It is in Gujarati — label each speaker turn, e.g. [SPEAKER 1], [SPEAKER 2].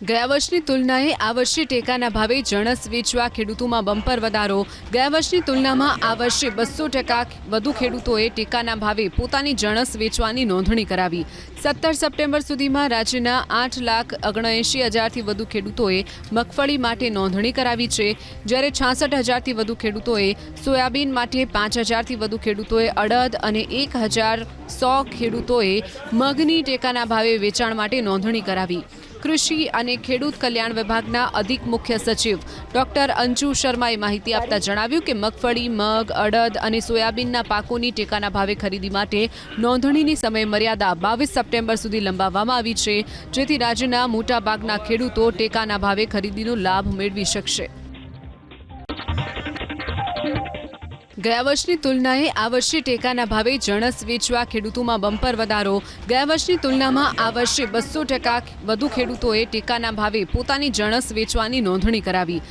[SPEAKER 1] ગયા વર્ષની તુલનાએ આ વર્ષે ટેકાના ભાવે જણસ વેચવા ખેડૂતોમાં બમ્પર વધારો. ગયા વર્ષની તુલનામાં આ વર્ષે બસો ટકા વધુ ખેડૂતોએ ટેકાના ભાવે પોતાની જણસ વેચવાની નોંધણી કરાવી. સત્તર સપ્ટેમ્બર સુધીમાં રાજ્યના આઠ લાખ ઓગણએંશી હજારથી વધુ ખેડૂતોએ મગફળી માટે નોંધણી કરાવી છે. જ્યારે છાસઠ હજારથી વધુ ખેડૂતોએ સોયાબીન માટે પાંચ હજારથી વધુ ખેડૂતોએ અડદ અને એક હજાર સો ખેડૂતોએ મગની ટેકાના ભાવે વેચાણ માટે નોંધણી કરાવી. કૃષિ અને ખેડૂત કલ્યાણ વિભાગના અધિક મુખ્ય સચિવ ડોક્ટર અંજુ શર્માએ માહિતી આપતા જણાવ્યું કે મગફળી, મગ, અડદ અને સોયાબીનના પાકોની ટેકાના ભાવે ખરીદી માટે નોંધણીની સમય મર્યાદા બાવીસ સપ્ટેમ્બર સુધી લંબાવવામાં આવી છે, જેથી રાજ્યના મોટાભાગના ખેડૂતો ટેકાના ભાવે ખરીદીનો લાભ મેળવી શકશે. ગયા વર્ષની તુલનાએ આ વર્ષે ટેકાના ભાવે જણસ વેચવા ખેડૂતોમાં બમ્પર વધારો. ગયા વર્ષની તુલનામાં આ વર્ષે બસો ટકા વધુ ખેડૂતોએ ટેકાના ભાવે પોતાની જણસ વેચવાની નોંધણી કરાવી.